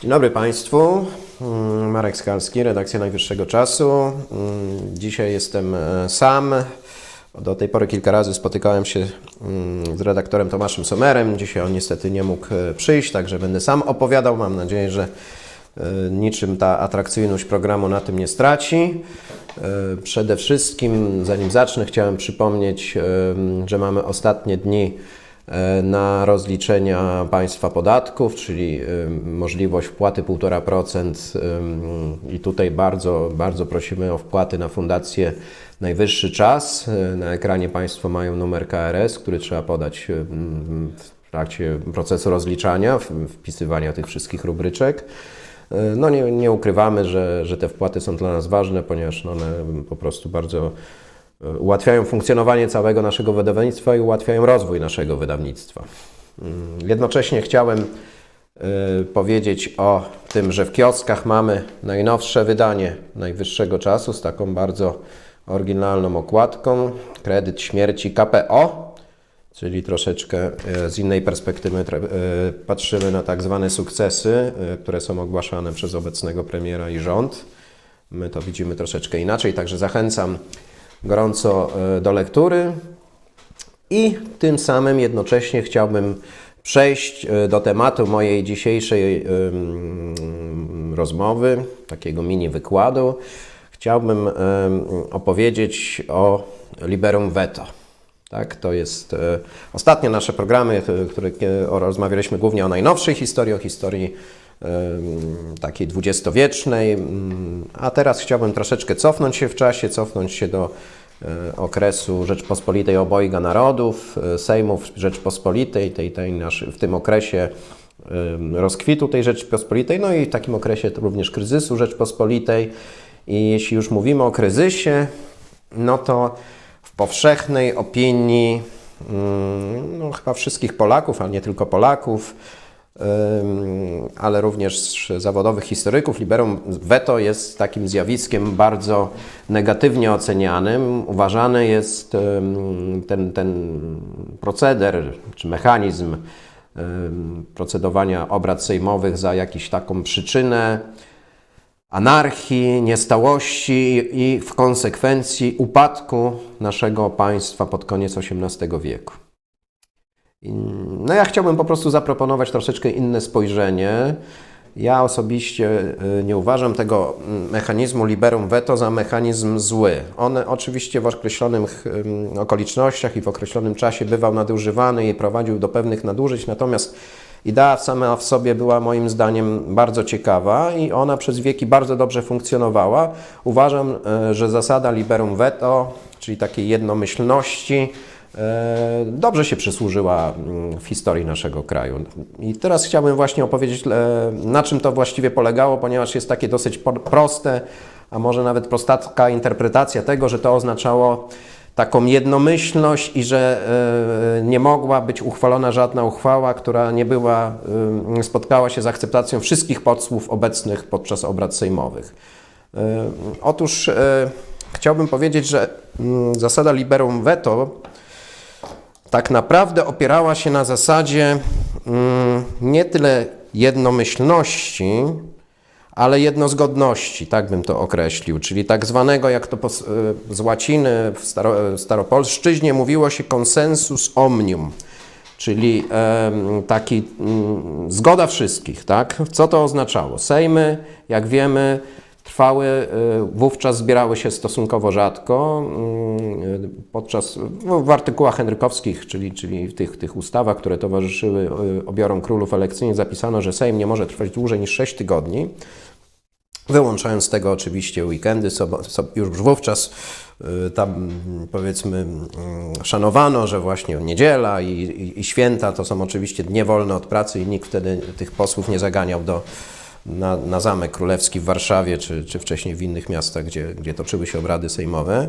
Dzień dobry Państwu. Mm, Marek Skalski, redakcja Najwyższego Czasu. Mm, Dzisiaj jestem e, sam. Do tej pory kilka razy spotykałem się mm, z redaktorem Tomaszem Somerem. Dzisiaj on niestety nie mógł e, przyjść, także będę sam opowiadał. Mam nadzieję, że e, niczym ta atrakcyjność programu na tym nie straci. Przede wszystkim, zanim zacznę, chciałem przypomnieć, że mamy ostatnie dni na rozliczenia państwa podatków, czyli e, możliwość wpłaty 1,5% e, i tutaj bardzo, bardzo prosimy o wpłaty na Fundację Najwyższy Czas. E, Na ekranie Państwo mają numer KRS, który trzeba podać e, w trakcie procesu rozliczania, wpisywania tych wszystkich rubryczek. E, No nie, nie ukrywamy, że, że te wpłaty są dla nas ważne, ponieważ one po prostu bardzo e, ułatwiają funkcjonowanie całego naszego wydawnictwa i ułatwiają rozwój naszego wydawnictwa. Mm, Jednocześnie chciałem e, powiedzieć o tym, że w kioskach mamy najnowsze wydanie najwyższego czasu z taką bardzo oryginalną okładką. Kredyt śmierci KPO, czyli troszeczkę e, z innej perspektywy e, patrzymy na tak zwane sukcesy, e, które są ogłaszane przez obecnego premiera i rząd. My to widzimy troszeczkę inaczej, także zachęcam gorąco e, do lektury. I tym samym jednocześnie chciałbym przejść e, do tematu mojej dzisiejszej ym, rozmowy, takiego mini wykładu. Chciałbym em, opowiedzieć o liberum veto. Tak, to jest e, ostatnie nasze programy, e, które e, rozmawialiśmy głównie o najnowszej historii, o historii takiej dwudziestowiecznej, a teraz chciałbym troszeczkę cofnąć się w czasie, cofnąć się do e, okresu Rzeczpospolitej obojga narodów, e, Sejmów Rzeczpospolitej, tej, tej naszy, w tym okresie rozkwitu tej Rzeczpospolitej, no i w takim okresie również kryzysu Rzeczpospolitej. I jeśli już mówimy o kryzysie, no to w powszechnej opinii mm, no, chyba wszystkich Polaków, ale nie tylko Polaków, ale również zawodowych historyków, liberum veto jest takim zjawiskiem bardzo negatywnie ocenianym. Uważany jest ten, ten proceder czy mechanizm procedowania obrad sejmowych za jakąś taką przyczynę anarchii, niestałości i w konsekwencji upadku naszego państwa pod koniec XVIII wieku. No ja chciałbym po prostu zaproponować troszeczkę inne spojrzenie. Ja osobiście y, nie uważam tego mm, mechanizmu liberum veto za mechanizm zły. On oczywiście w określonych okolicznościach i w określonym czasie bywał nadużywany i prowadził do pewnych nadużyć, natomiast idea sama w sobie była moim zdaniem bardzo ciekawa i ona przez wieki bardzo dobrze funkcjonowała. Uważam, y, że zasada liberum veto, czyli takiej jednomyślności, dobrze się przysłużyła mm, w historii naszego kraju. I teraz chciałbym właśnie opowiedzieć, e, na czym to właściwie polegało, ponieważ jest takie dosyć proste, a może nawet prostacka interpretacja tego, że to oznaczało taką jednomyślność i że e, nie mogła być uchwalona żadna uchwała, która nie była, e, spotkała się z akceptacją wszystkich posłów obecnych podczas obrad sejmowych. E, Otóż e, chciałbym powiedzieć, że mm, zasada liberum veto tak naprawdę opierała się na zasadzie mm, nie tyle jednomyślności, ale jednozgodności, tak bym to określił, czyli tak zwanego, jak to y, z łaciny w staro, w staropolszczyźnie mówiło się consensus omnium, czyli taki mm, zgoda wszystkich, tak? Co to oznaczało? Sejmy, jak wiemy, trwały, y, wówczas zbierały się stosunkowo rzadko. mm, Podczas, no, w artykułach henrykowskich, czyli, czyli w tych, tych ustawach, które towarzyszyły y, obiorom królów elekcyjnych, zapisano, że Sejm nie może trwać dłużej niż 6 tygodni. Wyłączając z tego oczywiście weekendy, już wówczas y, tam powiedzmy mm, szanowano, że właśnie niedziela i, i, i święta to są oczywiście dnie wolne od pracy i nikt wtedy tych posłów nie zaganiał do, na, na Zamek Królewski w Warszawie, czy, czy wcześniej w innych miastach, gdzie, gdzie toczyły się obrady sejmowe.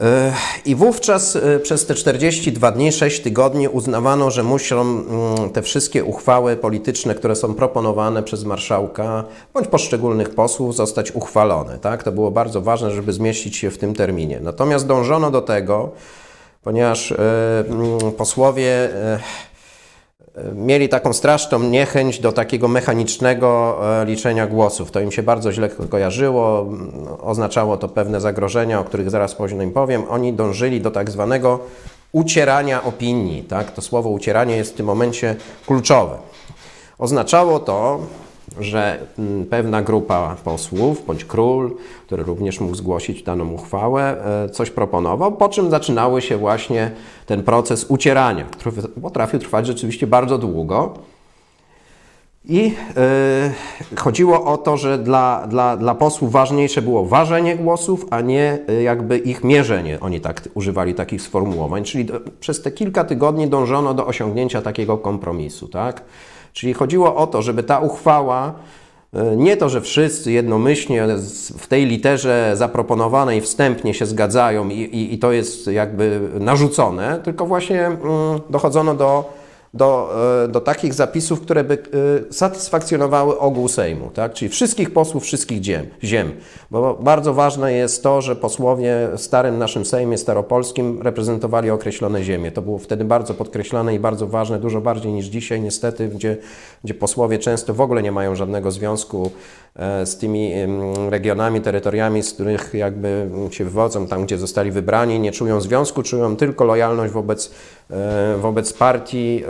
E, I wówczas e, przez te 42 dni, 6 tygodni uznawano, że muszą mm, te wszystkie uchwały polityczne, które są proponowane przez marszałka bądź poszczególnych posłów, zostać uchwalone. Tak? To było bardzo ważne, żeby zmieścić się w tym terminie. Natomiast dążono do tego, ponieważ e, mm, posłowie mieli taką straszną niechęć do takiego mechanicznego e, liczenia głosów. To im się bardzo źle kojarzyło, m, oznaczało to pewne zagrożenia, o których zaraz później powiem. Oni dążyli do tak zwanego ucierania opinii. Tak? To słowo ucieranie jest w tym momencie kluczowe. Oznaczało to, że mm, pewna grupa posłów, bądź król, który również mógł zgłosić daną uchwałę, e, coś proponował, po czym zaczynały się właśnie ten proces ucierania, który potrafił trwać rzeczywiście bardzo długo. I y, chodziło o to, że dla, dla, dla posłów ważniejsze było ważenie głosów, a nie y, jakby ich mierzenie. Oni tak używali takich sformułowań, czyli do, przez te kilka tygodni dążono do osiągnięcia takiego kompromisu, tak? Czyli chodziło o to, żeby ta uchwała y, nie to, że wszyscy jednomyślnie w tej literze zaproponowanej wstępnie się zgadzają i, i, i to jest jakby narzucone, tylko właśnie mm, dochodzono do do, e, do takich zapisów, które by e, satysfakcjonowały ogół Sejmu, tak? czyli wszystkich posłów wszystkich ziem. Bo bardzo ważne jest to, że posłowie w starym naszym Sejmie staropolskim reprezentowali określone ziemie. To było wtedy bardzo podkreślane i bardzo ważne, dużo bardziej niż dzisiaj niestety, gdzie, gdzie posłowie często w ogóle nie mają żadnego związku e, z tymi regionami, terytoriami, z których jakby się wywodzą, tam gdzie zostali wybrani, nie czują związku, czują tylko lojalność wobec, wobec partii,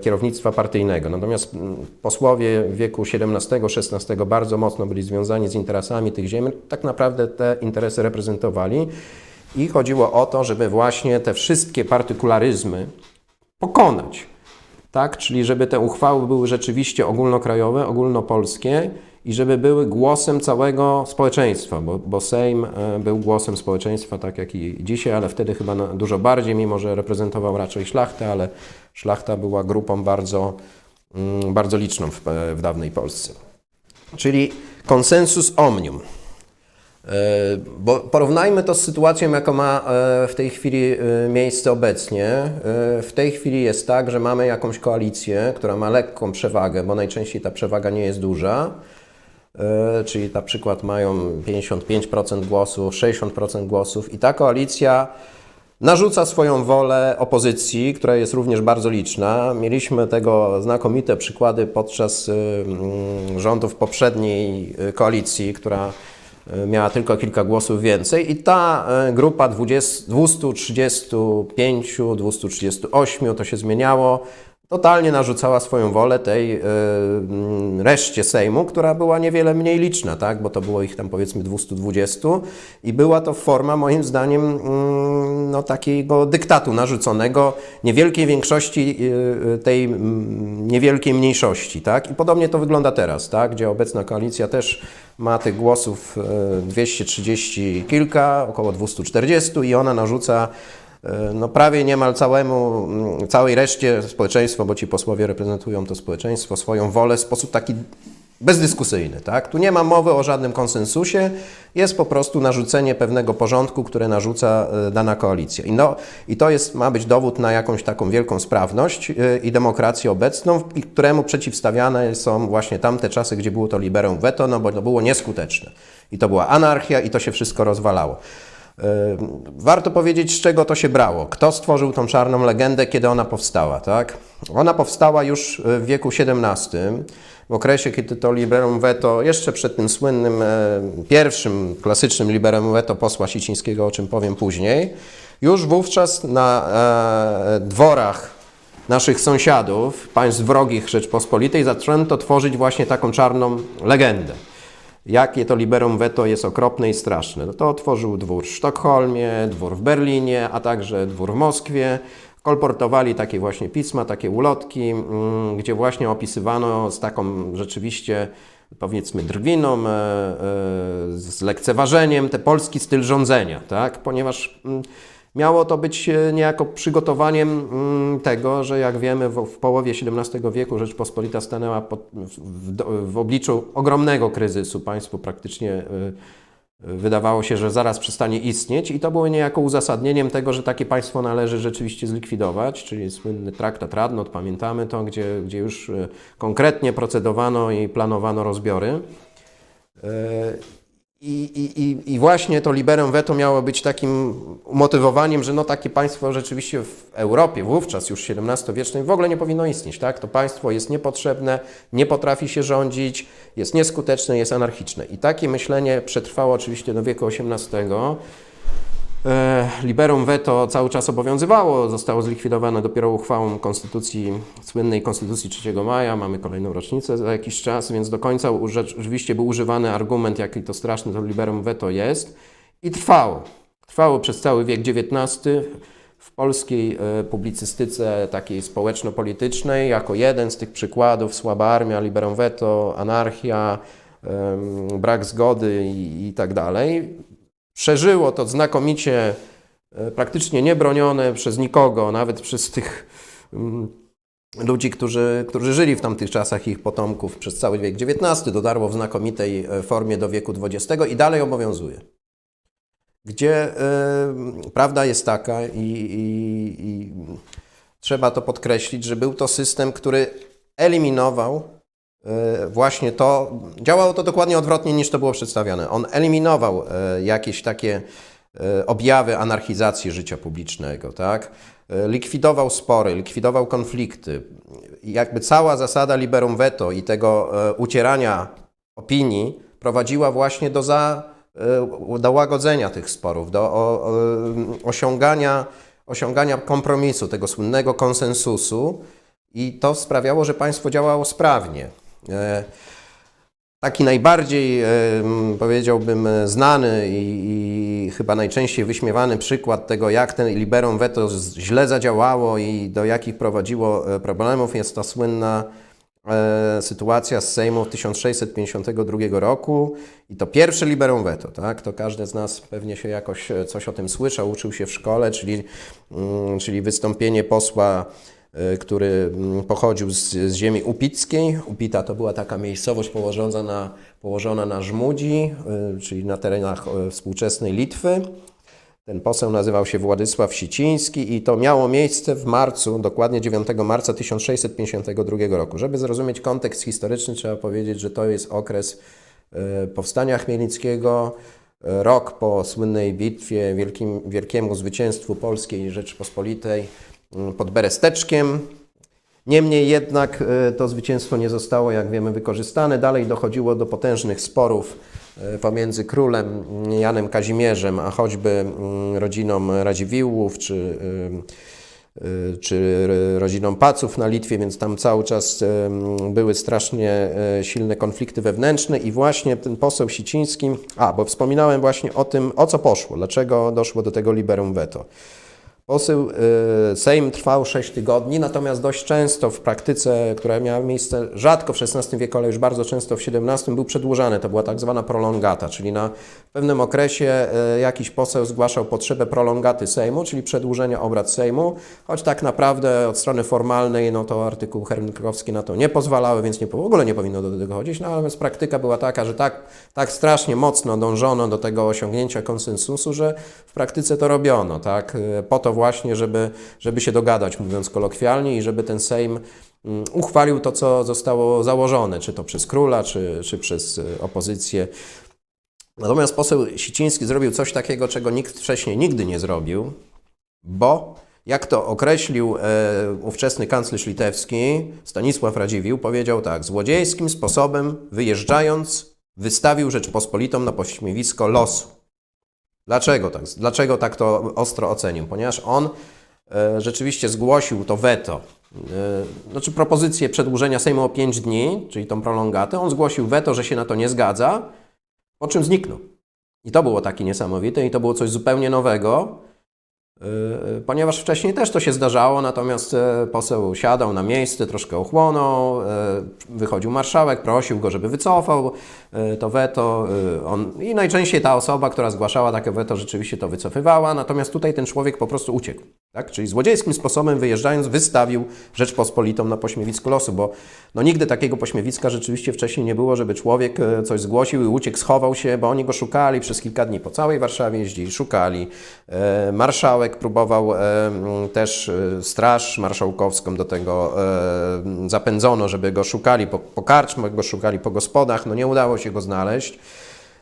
kierownictwa partyjnego. Natomiast mm, posłowie wieku XVII-XVI bardzo mocno byli związani z interesami tych ziem, tak naprawdę te interesy reprezentowali i chodziło o to, żeby właśnie te wszystkie partykularyzmy pokonać. Tak? Czyli żeby te uchwały były rzeczywiście ogólnokrajowe, ogólnopolskie i żeby były głosem całego społeczeństwa, bo, bo Sejm e, był głosem społeczeństwa, tak jak i dzisiaj, ale wtedy chyba dużo bardziej, mimo że reprezentował raczej szlachtę, ale szlachta była grupą bardzo, mm, bardzo liczną w, w dawnej Polsce. Czyli konsensus omnium. E, Bo porównajmy to z sytuacją, jaka ma e, w tej chwili e, miejsce obecnie. W tej chwili jest tak, że mamy jakąś koalicję, która ma lekką przewagę, bo najczęściej ta przewaga nie jest duża. Czyli na przykład mają 55% głosów, 60% głosów i ta koalicja narzuca swoją wolę opozycji, która jest również bardzo liczna. Mieliśmy tego znakomite przykłady podczas rządów poprzedniej koalicji, która miała tylko kilka głosów więcej i ta y, grupa 20, 235, 238, to się zmieniało, totalnie narzucała swoją wolę tej y, mm, reszcie Sejmu, która była niewiele mniej liczna, tak? bo to było ich tam powiedzmy 220 i była to forma moim zdaniem mm, no, takiego dyktatu narzuconego niewielkiej większości y, y, tej mm, niewielkiej mniejszości. Tak? I podobnie to wygląda teraz, tak? gdzie obecna koalicja też ma tych głosów y, 230 kilka, około 240 i ona narzuca no prawie niemal całemu, mm, całej reszcie społeczeństwa, bo ci posłowie reprezentują to społeczeństwo, swoją wolę w sposób taki bezdyskusyjny. Tak? Tu nie ma mowy o żadnym konsensusie, jest po prostu narzucenie pewnego porządku, które narzuca e, dana koalicja. I, no, i to jest, ma być dowód na jakąś taką wielką sprawność e, i demokrację obecną, któremu przeciwstawiane są właśnie tamte czasy, gdzie było to liberum veto, no bo to było nieskuteczne. I to była anarchia i to się wszystko rozwalało. E, Warto powiedzieć, z czego to się brało. Kto stworzył tą czarną legendę, kiedy ona powstała, tak? Ona powstała już w wieku XVII, w okresie, kiedy to liberum veto, jeszcze przed tym słynnym e, pierwszym klasycznym liberum veto posła Sicińskiego, o czym powiem później, już wówczas na dworach naszych sąsiadów, państw wrogich Rzeczpospolitej, zaczęto tworzyć właśnie taką czarną legendę jakie to liberum veto jest okropne i straszne. No to otworzył dwór w Sztokholmie, dwór w Berlinie, a także dwór w Moskwie. Kolportowali takie właśnie pisma, takie ulotki, mm, gdzie właśnie opisywano z taką rzeczywiście powiedzmy drwiną, e, e, z lekceważeniem te polski styl rządzenia, tak? ponieważ mm, Miało to być e, niejako przygotowaniem mm, tego, że jak wiemy, w, połowie XVII wieku Rzeczpospolita stanęła pod, w, w, obliczu ogromnego kryzysu. Państwo praktycznie y, y, wydawało się, że zaraz przestanie istnieć, i to było niejako uzasadnieniem tego, że takie państwo należy rzeczywiście zlikwidować, czyli słynny traktat Radnot, pamiętamy to, gdzie, gdzie już konkretnie procedowano i planowano rozbiory. I, i, i- właśnie to liberem veto miało być takim umotywowaniem, że no takie państwo rzeczywiście w Europie, wówczas już XVII-wiecznej, w ogóle nie powinno istnieć. Tak? To państwo jest niepotrzebne, nie potrafi się rządzić, jest nieskuteczne, jest anarchiczne. I takie myślenie przetrwało oczywiście do wieku XVIII. E, Liberum veto cały czas obowiązywało, zostało zlikwidowane dopiero uchwałą konstytucji, słynnej konstytucji 3 maja, mamy kolejną rocznicę za jakiś czas, więc do końca rzeczywiście był używany argument, jaki to straszne to liberum veto jest i trwało. Trwało przez cały wiek XIX w polskiej e, publicystyce takiej społeczno-politycznej jako jeden z tych przykładów słaba armia, liberum veto, anarchia, brak zgody i, i tak dalej. Przeżyło to znakomicie, e, praktycznie niebronione przez nikogo, nawet przez tych mm, ludzi, którzy, którzy żyli w tamtych czasach, ich potomków przez cały wiek XIX, dotarło w znakomitej e, formie do wieku XX i dalej obowiązuje. Gdzie e, prawda jest taka i, i, i trzeba to podkreślić, że był to system, który eliminował właśnie to, działało to dokładnie odwrotnie niż to było przedstawiane. On eliminował e, jakieś takie e, objawy anarchizacji życia publicznego, tak? E, Likwidował spory, likwidował konflikty. Jakby cała zasada liberum veto i tego e, ucierania opinii prowadziła właśnie do, za, e, do łagodzenia tych sporów, do osiągania, osiągania kompromisu, tego słynnego konsensusu i to sprawiało, że państwo działało sprawnie. E, Taki najbardziej, e, powiedziałbym, znany i, i chyba najczęściej wyśmiewany przykład tego, jak ten liberum veto źle zadziałało i do jakich prowadziło e, problemów, jest ta słynna sytuacja z Sejmu w 1652 roku i to pierwsze liberum veto, tak? To każdy z nas pewnie się jakoś coś o tym słyszał, uczył się w szkole, czyli, mm, czyli wystąpienie posła który mm, pochodził z, z ziemi upickiej. Upita to była taka miejscowość położona na, położona na Żmudzi, e, czyli na terenach e, współczesnej Litwy. Ten poseł nazywał się Władysław Siciński i to miało miejsce w marcu, dokładnie 9 marca 1652 roku. Żeby zrozumieć kontekst historyczny, trzeba powiedzieć, że to jest okres e, powstania chmielnickiego, e, rok po słynnej bitwie, wielkim, wielkiemu zwycięstwu Polskiej Rzeczypospolitej pod Beresteczkiem. Niemniej jednak e, to zwycięstwo nie zostało, jak wiemy, wykorzystane. Dalej dochodziło do potężnych sporów e, pomiędzy królem mm, Janem Kazimierzem, a choćby mm, rodziną Radziwiłłów, czy, y, y, czy rodziną Paców na Litwie, więc tam cały czas były strasznie silne konflikty wewnętrzne i właśnie ten poseł Siciński, a bo wspominałem właśnie o tym, o co poszło, dlaczego doszło do tego liberum veto. Poseł, y, Sejm trwał 6 tygodni, natomiast dość często w praktyce, która miała miejsce rzadko w XVI wieku, ale już bardzo często w XVII, był przedłużany. To była tak zwana prolongata, czyli na pewnym okresie y, jakiś poseł zgłaszał potrzebę prolongaty Sejmu, czyli przedłużenia obrad Sejmu, choć tak naprawdę od strony formalnej, no to artykuł Hernkowski na to nie pozwalały, więc nie, w ogóle nie powinno do tego chodzić, no, natomiast praktyka była taka, że tak, tak strasznie mocno dążono do tego osiągnięcia konsensusu, że w praktyce to robiono, tak, y, po to właśnie, żeby, żeby się dogadać, mówiąc kolokwialnie, i żeby ten Sejm mm, uchwalił to, co zostało założone, czy to przez króla, czy, czy przez y, opozycję. Natomiast poseł Siciński zrobił coś takiego, czego nikt wcześniej nigdy nie zrobił, bo jak to określił e, ówczesny kanclerz litewski Stanisław Radziwiłł, powiedział tak: złodziejskim sposobem wyjeżdżając, wystawił Rzeczpospolitą na pośmiewisko losu. Dlaczego tak? Dlaczego tak to ostro ocenił? Ponieważ on e, rzeczywiście zgłosił to weto, e, znaczy propozycję przedłużenia Sejmu o 5 dni, czyli tą prolongatę. On zgłosił weto, że się na to nie zgadza, po czym zniknął. I to było takie niesamowite i to było coś zupełnie nowego, ponieważ wcześniej też to się zdarzało, natomiast e, poseł siadał na miejsce, troszkę ochłonął, e, wychodził marszałek, prosił go, żeby wycofał e, to weto on, i najczęściej ta osoba, która zgłaszała takie weto, rzeczywiście to wycofywała, natomiast tutaj ten człowiek po prostu uciekł. Tak? Czyli złodziejskim sposobem wyjeżdżając wystawił Rzeczpospolitą na pośmiewisku losu, bo no, nigdy takiego pośmiewiska rzeczywiście wcześniej nie było, żeby człowiek e, coś zgłosił i uciekł, schował się, bo oni go szukali przez kilka dni po całej Warszawie jeździli, szukali. E, Marszałek próbował e, też e, straż marszałkowską do tego e, zapędzono, żeby go szukali po, po karczmach, go szukali po gospodach, no nie udało się go znaleźć.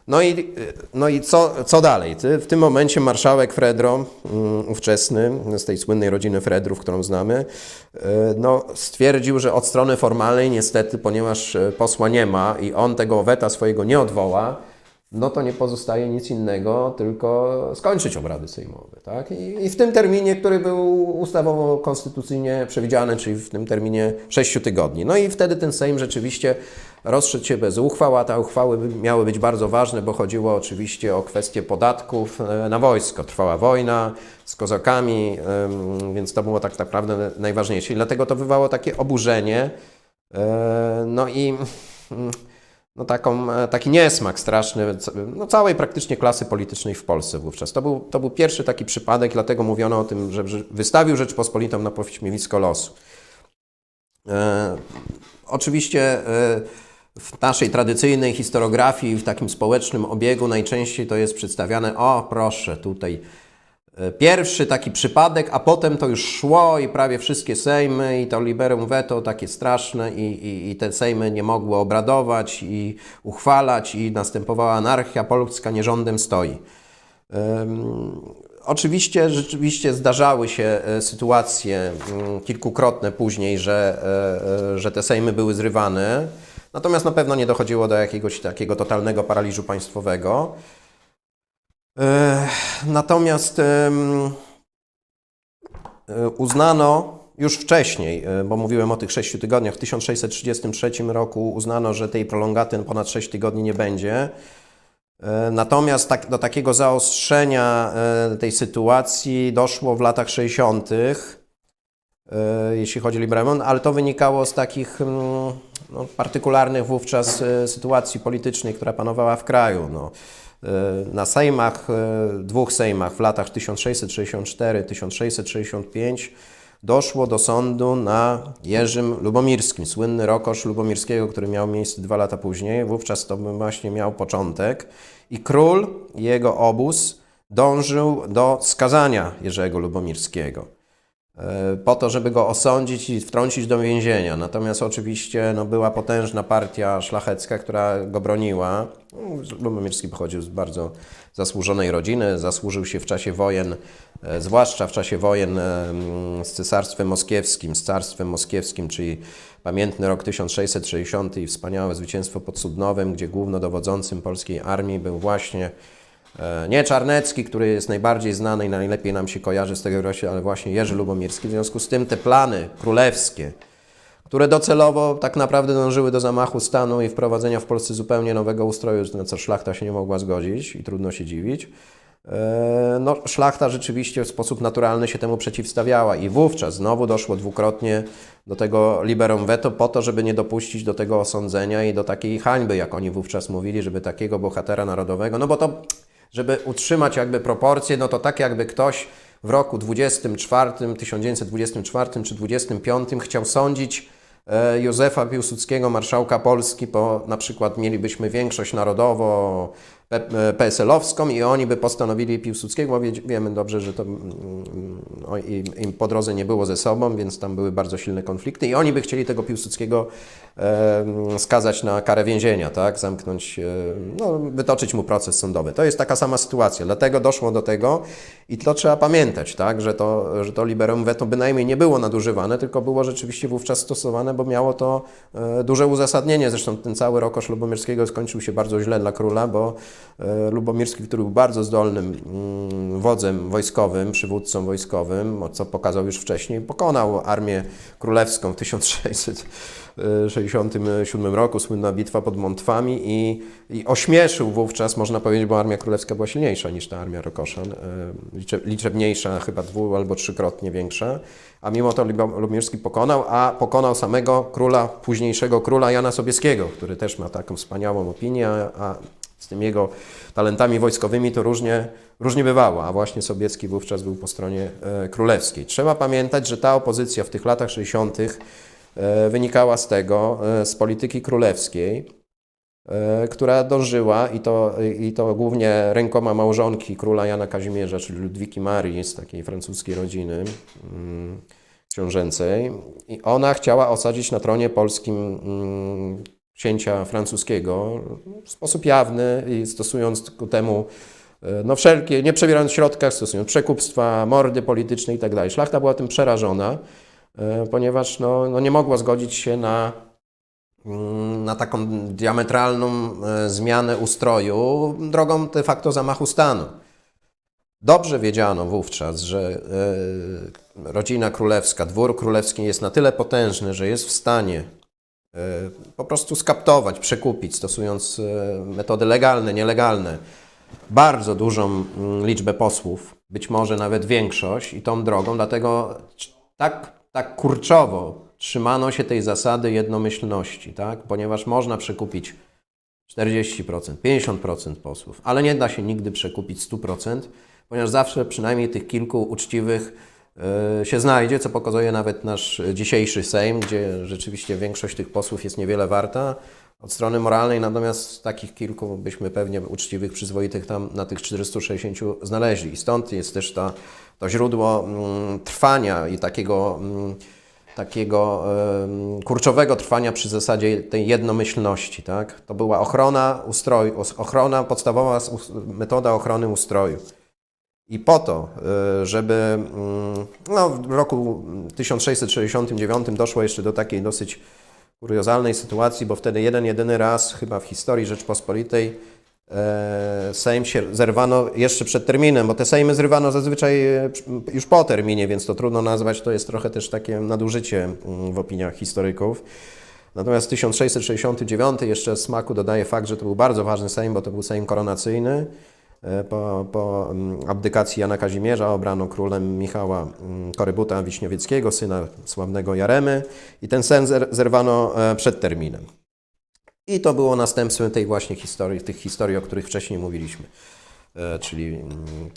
No i, no i co, co dalej? W tym momencie marszałek Fredro, mm, ówczesny, z tej słynnej rodziny Fredrów, którą znamy, e, no, stwierdził, że od strony formalnej niestety, ponieważ e, posła nie ma i on tego weta swojego nie odwoła, no to nie pozostaje nic innego, tylko skończyć obrady sejmowe. Tak? I, I w tym terminie, który był ustawowo, konstytucyjnie przewidziany, czyli w tym terminie 6 tygodni. No i wtedy ten Sejm rzeczywiście rozszedł się bez uchwał, a te uchwały miały być bardzo ważne, bo chodziło oczywiście o kwestie podatków e, na wojsko. Trwała wojna z kozakami, więc to było tak naprawdę najważniejsze. I dlatego to wywołało takie oburzenie. E, No i mm, no taką, e, taki niesmak straszny no całej praktycznie klasy politycznej w Polsce wówczas. To był, to był pierwszy taki przypadek, dlatego mówiono o tym, że wystawił Rzeczpospolitą na pośmiewisko losu. E, oczywiście e, w naszej tradycyjnej historiografii, w takim społecznym obiegu najczęściej to jest przedstawiane, o proszę, tutaj pierwszy taki przypadek, a potem to już szło i prawie wszystkie sejmy i to liberum veto takie straszne i, i, i te sejmy nie mogły obradować i uchwalać i następowała anarchia, Polska nie rządem stoi. Ym, Oczywiście, rzeczywiście zdarzały się e, sytuacje mm, kilkukrotne później, że, e, e, że te sejmy były zrywane, natomiast na pewno nie dochodziło do jakiegoś takiego totalnego paraliżu państwowego. Natomiast e, uznano już wcześniej, e, bo mówiłem o tych sześciu tygodniach, w 1633 roku uznano, że tej prolongaty ponad 6 tygodni nie będzie. E, Natomiast tak, do takiego zaostrzenia tej sytuacji doszło w latach 60., e, jeśli chodzi o Liberamon, ale to wynikało z takich mm, no, partykularnych wówczas sytuacji politycznej, która panowała w kraju. No. Na sejmach, e, dwóch sejmach w latach 1664-1665 doszło do sądu na Jerzym Lubomirskim, słynny rokosz Lubomirskiego, który miał miejsce dwa lata później. Wówczas to właśnie miał początek i król jego obóz dążył do skazania Jerzego Lubomirskiego po to, żeby go osądzić i wtrącić do więzienia. Natomiast oczywiście no, była potężna partia szlachecka, która go broniła. Lubomirski pochodził z bardzo zasłużonej rodziny, zasłużył się w czasie wojen, e, zwłaszcza w czasie wojen e, z Cesarstwem Moskiewskim, z Carstwem Moskiewskim, czyli pamiętny rok 1660 i wspaniałe zwycięstwo pod Sudnowem, gdzie głównodowodzącym polskiej armii był właśnie E, Nie Czarnecki, który jest najbardziej znany i najlepiej nam się kojarzy z tego rośnie, ale właśnie Jerzy Lubomirski. W związku z tym te plany królewskie, które docelowo tak naprawdę dążyły do zamachu stanu i wprowadzenia w Polsce zupełnie nowego ustroju, na co szlachta się nie mogła zgodzić i trudno się dziwić. E, No, szlachta rzeczywiście w sposób naturalny się temu przeciwstawiała i wówczas znowu doszło dwukrotnie do tego liberum veto po to, żeby nie dopuścić do tego osądzenia i do takiej hańby, jak oni wówczas mówili, żeby takiego bohatera narodowego, no bo to żeby utrzymać jakby proporcje, no to tak jakby ktoś w roku 24, 1924 czy 25 chciał sądzić e, Józefa Piłsudskiego, marszałka Polski, bo na przykład mielibyśmy większość narodowo PSL-owską i oni by postanowili Piłsudskiego, bo wie, wiemy dobrze, że to mm, o, im, po drodze nie było ze sobą, więc tam były bardzo silne konflikty i oni by chcieli tego Piłsudskiego e, skazać na karę więzienia, tak, zamknąć, e, no, wytoczyć mu proces sądowy. To jest taka sama sytuacja, dlatego doszło do tego i to trzeba pamiętać, tak, że to, że to liberum veto bynajmniej nie było nadużywane, tylko było rzeczywiście wówczas stosowane, bo miało to e, duże uzasadnienie. Zresztą ten cały rokosz Lubomirskiego skończył się bardzo źle dla króla, bo e, Lubomirski, który był bardzo zdolnym mm, wodzem wojskowym, przywódcą wojskowym, co pokazał już wcześniej, pokonał armię królewską w 1667 roku, słynna bitwa pod Montwami i, i ośmieszył wówczas, można powiedzieć, bo armia królewska była silniejsza niż ta armia Rokoszan, e, liczeb, liczebniejsza, chyba dwu albo trzykrotnie większa, a mimo to Lubomirski pokonał, a pokonał samego króla, późniejszego króla Jana Sobieskiego, który też ma taką wspaniałą opinię, a z tymi jego talentami wojskowymi to różnie, różnie bywało, a właśnie Sobiecki wówczas był po stronie e, królewskiej. Trzeba pamiętać, że ta opozycja w tych latach 60. e, wynikała z tego, e, z polityki królewskiej, która dążyła i to, i to głównie rękoma małżonki króla Jana Kazimierza, czyli Ludwiki Marii z takiej francuskiej rodziny mm, książęcej. I ona chciała osadzić na tronie polskim mm, księcia francuskiego w sposób jawny i stosując ku temu e, no wszelkie, nie przebierając środka, stosując przekupstwa, mordy polityczne i tak. Szlachta była tym przerażona, e, ponieważ no, no nie mogła zgodzić się na, mm, na taką diametralną e, zmianę ustroju drogą de facto zamachu stanu. Dobrze wiedziano wówczas, że rodzina królewska, dwór królewski jest na tyle potężny, że jest w stanie po prostu skaptować, przekupić, stosując e, metody legalne, nielegalne, bardzo dużą mm, liczbę posłów, być może nawet większość, i tą drogą, dlatego tak, tak kurczowo trzymano się tej zasady jednomyślności, tak? ponieważ można przekupić 40%, 50% posłów, ale nie da się nigdy przekupić 100%, ponieważ zawsze przynajmniej tych kilku uczciwych się znajdzie, co pokazuje nawet nasz dzisiejszy Sejm, gdzie rzeczywiście większość tych posłów jest niewiele warta od strony moralnej, natomiast takich kilku byśmy pewnie uczciwych, przyzwoitych tam na tych 460 znaleźli. I stąd jest też to źródło mm, trwania i takiego mm, takiego kurczowego trwania przy zasadzie tej jednomyślności. Tak? To była ochrona ustroju, ochrona, podstawowa metoda ochrony ustroju. I po to, y, żeby mm, no, w roku 1669 doszło jeszcze do takiej dosyć kuriozalnej sytuacji, bo wtedy jeden, jedyny raz chyba w historii Rzeczpospolitej e, Sejm się zerwano jeszcze przed terminem, bo te Sejmy zrywano zazwyczaj e, już po terminie, więc to trudno nazwać, to jest trochę też takie nadużycie mm, w opiniach historyków. Natomiast 1669 jeszcze smaku dodaje fakt, że to był bardzo ważny Sejm, bo to był Sejm koronacyjny. E, Po, po mm, abdykacji Jana Kazimierza obrano królem Michała mm, Korybuta Wiśniowieckiego, syna sławnego Jaremy i ten sen zer- zerwano e, przed terminem. I to było następstwem tej właśnie historii, tych historii, o których wcześniej mówiliśmy, e, czyli,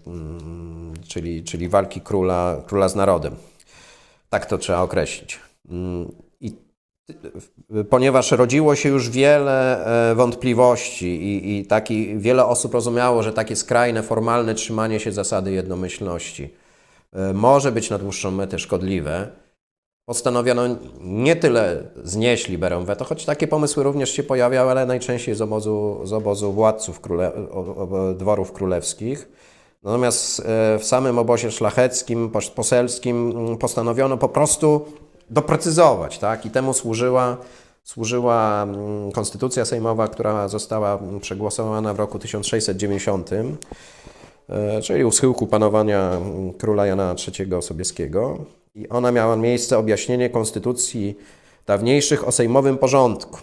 mm, czyli, czyli walki króla, króla z narodem. Tak to trzeba określić. Ponieważ rodziło się już wiele e, wątpliwości i, i taki, wiele osób rozumiało, że takie skrajne, formalne trzymanie się zasady jednomyślności e, może być na dłuższą metę szkodliwe, postanowiono nie tyle znieść liberum veto, choć takie pomysły również się pojawiały, ale najczęściej z obozu, z obozu władców króle, dworów królewskich. Natomiast e, w samym obozie szlacheckim, pos- poselskim mm, postanowiono po prostu doprecyzować, tak? I temu służyła, służyła mm, konstytucja sejmowa, która została mm, przegłosowana w roku 1690, e, czyli u schyłku panowania mm, króla Jana III Sobieskiego. I ona miała miejsce objaśnienie konstytucji dawniejszych o sejmowym porządku.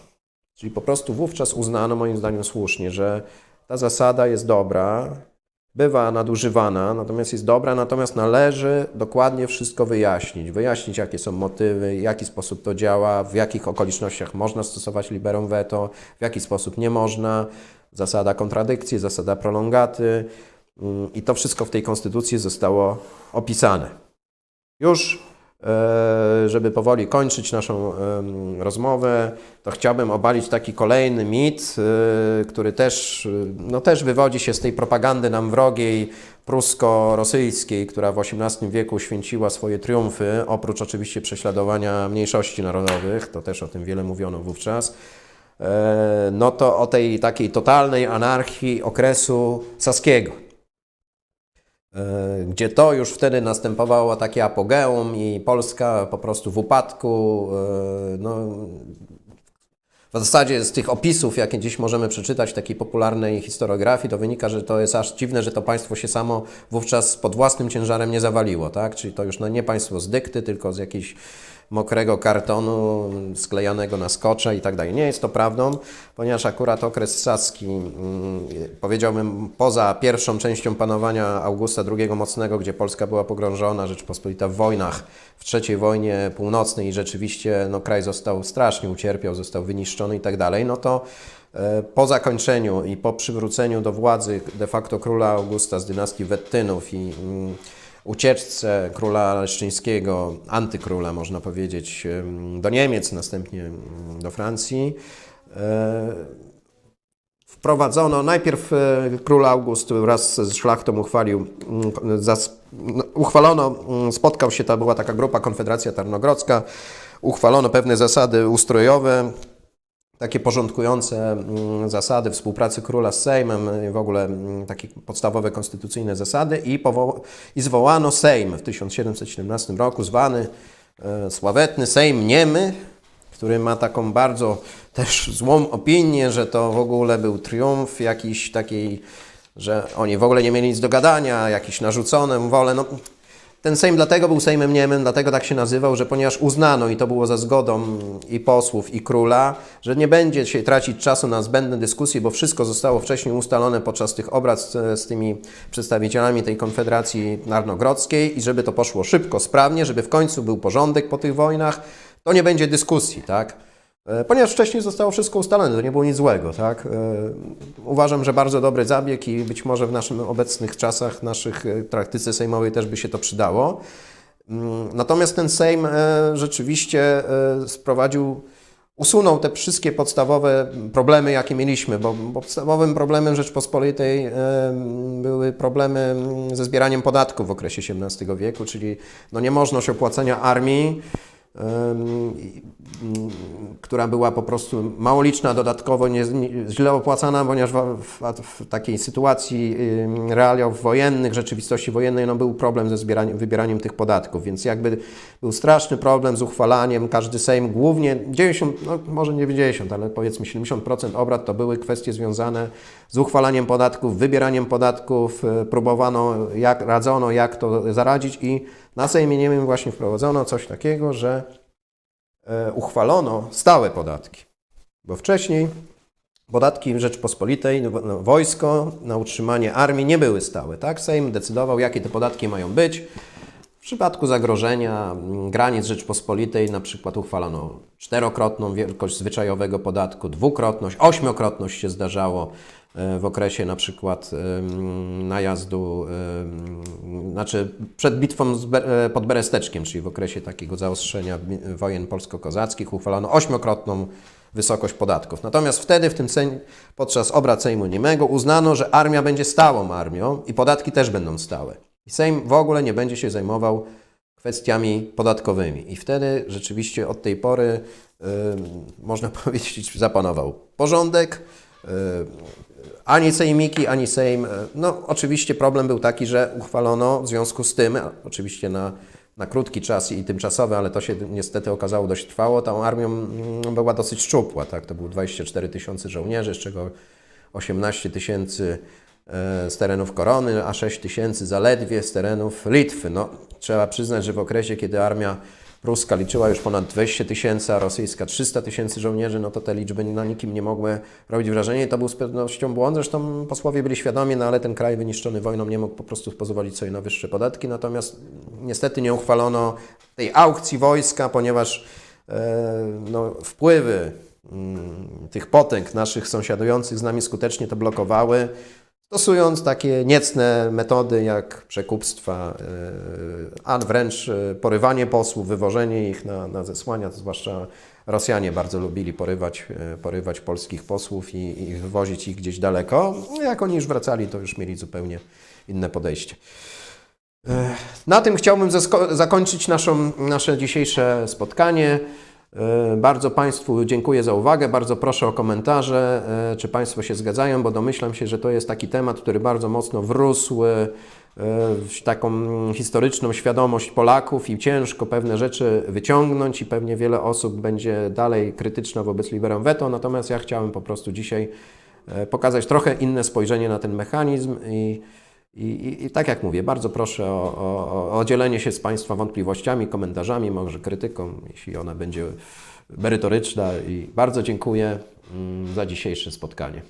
Czyli po prostu wówczas uznano, moim zdaniem słusznie, że ta zasada jest dobra, bywa nadużywana, natomiast jest dobra, natomiast należy dokładnie wszystko wyjaśnić. Wyjaśnić, jakie są motywy, w jaki sposób to działa, w jakich okolicznościach można stosować liberum veto, w jaki sposób nie można, zasada kontradykcji, zasada prolongaty mm, i to wszystko w tej konstytucji zostało opisane. Już, żeby powoli kończyć naszą rozmowę, to chciałbym obalić taki kolejny mit, e, który też, e, no też wywodzi się z tej propagandy nam wrogiej, prusko-rosyjskiej, która w XVIII wieku święciła swoje triumfy, oprócz oczywiście prześladowania mniejszości narodowych, to też o tym wiele mówiono wówczas, e, no to o tej takiej totalnej anarchii okresu saskiego. e, gdzie to już wtedy następowało takie apogeum i Polska po prostu w upadku. e, No, w zasadzie z tych opisów, jakie dziś możemy przeczytać takiej popularnej historiografii, to wynika, że to jest aż dziwne, że to państwo się samo wówczas pod własnym ciężarem nie zawaliło, tak? Czyli to już no, nie państwo z dykty, tylko z jakiejś mokrego kartonu sklejanego na skocze i tak dalej. Nie jest to prawdą, ponieważ akurat okres saski, mm, powiedziałbym, poza pierwszą częścią panowania Augusta II Mocnego, gdzie Polska była pogrążona, Rzeczpospolita w wojnach, w III wojnie północnej i rzeczywiście no, kraj został strasznie ucierpiał, został wyniszczony i tak dalej, no to e, po zakończeniu i po przywróceniu do władzy de facto króla Augusta z dynastii Wettynów i mm, ucieczce króla leszczyńskiego, antykróla można powiedzieć, do Niemiec, następnie do Francji, e, wprowadzono, najpierw e, król August wraz z szlachtą uchwalił, no, uchwalono, spotkał się, to była taka grupa Konfederacja Tarnogrodzka, uchwalono pewne zasady ustrojowe, takie porządkujące mm, zasady współpracy króla z Sejmem, y, w ogóle mm, takie podstawowe konstytucyjne zasady i, i zwołano Sejm w 1717 roku, zwany e, sławetny Sejm Niemy, który ma taką bardzo też złą opinię, że to w ogóle był triumf jakiś takiej, że oni w ogóle nie mieli nic do gadania, jakiś narzuconą wolę. No, ten Sejm dlatego był Sejmem Niemym, dlatego tak się nazywał, że ponieważ uznano, i to było za zgodą i posłów, i króla, że nie będzie się tracić czasu na zbędne dyskusje, bo wszystko zostało wcześniej ustalone podczas tych obrad z, z tymi przedstawicielami tej Konfederacji Narnogrodzkiej i żeby to poszło szybko, sprawnie, żeby w końcu był porządek po tych wojnach, to nie będzie dyskusji, tak? E, Ponieważ wcześniej zostało wszystko ustalone, to nie było nic złego, tak? E, Uważam, że bardzo dobry zabieg i być może w naszych obecnych czasach, naszych e, praktyce sejmowej też by się to przydało. Mm, Natomiast ten Sejm rzeczywiście sprowadził, usunął te wszystkie podstawowe problemy, jakie mieliśmy, bo podstawowym problemem Rzeczpospolitej były problemy mm, ze zbieraniem podatków w okresie XVII wieku, czyli no niemożność opłacania armii, która była po prostu mało liczna, dodatkowo nie, źle opłacana, ponieważ w, w, w takiej sytuacji realiów wojennych, rzeczywistości wojennej, no był problem ze zbieraniem, wybieraniem tych podatków, więc jakby był straszny problem z uchwalaniem. Każdy Sejm, głównie 90, no może nie 90, ale powiedzmy 70% obrad to były kwestie związane z uchwalaniem podatków, wybieraniem podatków, y, próbowano, jak radzono, jak to zaradzić i na Sejmie Niemym właśnie wprowadzono coś takiego, że e, uchwalono stałe podatki. Bo wcześniej podatki Rzeczpospolitej, no, no, wojsko na utrzymanie armii nie były stałe. Tak? Sejm decydował, jakie te podatki mają być. W przypadku zagrożenia mm, granic Rzeczpospolitej na przykład uchwalono czterokrotną wielkość zwyczajowego podatku, dwukrotność, ośmiokrotność się zdarzało w okresie na przykład najazdu, znaczy przed bitwą e, pod Beresteczkiem, czyli w okresie takiego zaostrzenia wojen polsko-kozackich uchwalono ośmiokrotną wysokość podatków. Natomiast wtedy w tym Sejm, podczas obrad Sejmu Niemego uznano, że armia będzie stałą armią i podatki też będą stałe. I Sejm w ogóle nie będzie się zajmował kwestiami podatkowymi. I wtedy rzeczywiście od tej pory, y, można powiedzieć, zapanował porządek. Y, ani sejmiki, ani Sejm. y, No, oczywiście problem był taki, że uchwalono w związku z tym, oczywiście na, na krótki czas i tymczasowy, ale to się niestety okazało dość trwało, tą armią mm, była dosyć szczupła. Tak? To było 24 tysiące żołnierzy, z czego 18 tysięcy e, z terenów Korony, a 6 tysięcy zaledwie z terenów Litwy. No, trzeba przyznać, że w okresie, kiedy armia pruska liczyła już ponad 200 tysięcy, a rosyjska 300 tysięcy żołnierzy, no to te liczby na nikim nie mogły robić wrażenia i to był z pewnością błąd. Zresztą posłowie byli świadomi, no ale ten kraj wyniszczony wojną nie mógł po prostu pozwolić sobie na wyższe podatki, natomiast niestety nie uchwalono tej aukcji wojska, ponieważ e, no, wpływy mm, tych potęg naszych sąsiadujących z nami skutecznie to blokowały, stosując takie niecne metody jak przekupstwa, e, a wręcz e, porywanie posłów, wywożenie ich na, na zesłania, zwłaszcza Rosjanie bardzo lubili porywać, e, porywać polskich posłów i, i wywozić ich gdzieś daleko. No, Jak oni już wracali, to już mieli zupełnie inne podejście. Na tym chciałbym zakończyć naszą, nasze dzisiejsze spotkanie. E, Bardzo Państwu dziękuję za uwagę, bardzo proszę o komentarze, e, czy Państwo się zgadzają, bo domyślam się, że to jest taki temat, który bardzo mocno wrósł e, w taką historyczną świadomość Polaków i ciężko pewne rzeczy wyciągnąć i pewnie wiele osób będzie dalej krytyczna wobec liberum veto, natomiast ja chciałem po prostu dzisiaj pokazać trochę inne spojrzenie na ten mechanizm i i, i, I tak jak mówię, bardzo proszę o, o, o dzielenie się z Państwa wątpliwościami, komentarzami, może krytyką, jeśli ona będzie merytoryczna. I bardzo dziękuję mm, za dzisiejsze spotkanie.